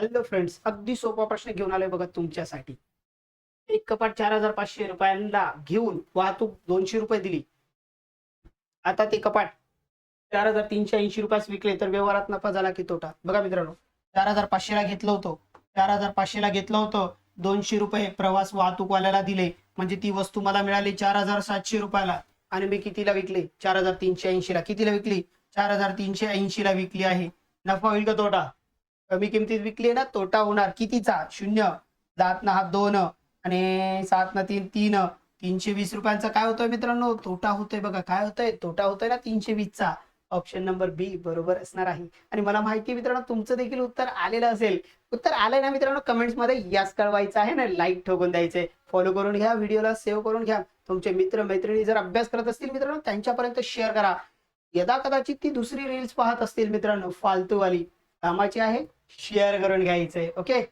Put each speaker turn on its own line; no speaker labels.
Hello friends अगदी सोपा प्रश्न घेऊन आलोय बघा तुमच्यासाठी. एक कपाट चार हजार पाचशे रुपयांना घेऊन वाहतूक दोनशे रुपये दिली. आता ते कपाट चार हजार तीनशे ऐंशी रुपयास विकले तर व्यवहारात नफा झाला की तोटा. बघा मित्रांनो चार हजार पाचशेला घेतलं होतं. चार हजार पाचशेला घेतलं होतं. दोनशे रुपये प्रवास वाहतूकवाल्याला दिले. म्हणजे ती वस्तू मला मिळाली चार हजार सातशे रुपयाला. आणि मी कितीला विकले? चार हजार तीनशे ऐंशीला. कितीला विकली? चार हजार तीनशे ऐंशीला विकली आहे. नफा होईल का तोटा? कमी किमतीत विकली ना तोटा होणार. कितीचा? शून्य. जात ना हा दोन. आणि सात ना तीन तीन. तीनशे वीस रुपयांचा काय होतोय मित्रांनो? तोटा होतोय बघा. काय होतोय? तोटा होतोय ना तीनशे वीसचा. ऑप्शन नंबर बी बरोबर असणार आहे. आणि मला माहिती मित्रांनो तुमचं देखील उत्तर आलेलं असेल. उत्तर आलंय ना मित्रांनो कमेंट्समध्ये यास कळवायचं आहे ना. लाईक ठोकून द्यायचे. फॉलो करून घ्या व्हिडिओला सेव्ह करून घ्या. तुमचे मित्र मैत्रिणी जर अभ्यास करत असतील मित्रांनो त्यांच्यापर्यंत शेअर करा. यदा कदाचित ती दुसरी रील्स पाहत असतील मित्रांनो फालतूवाली. कामाची आहे शेअर करून घ्यायचंय ओके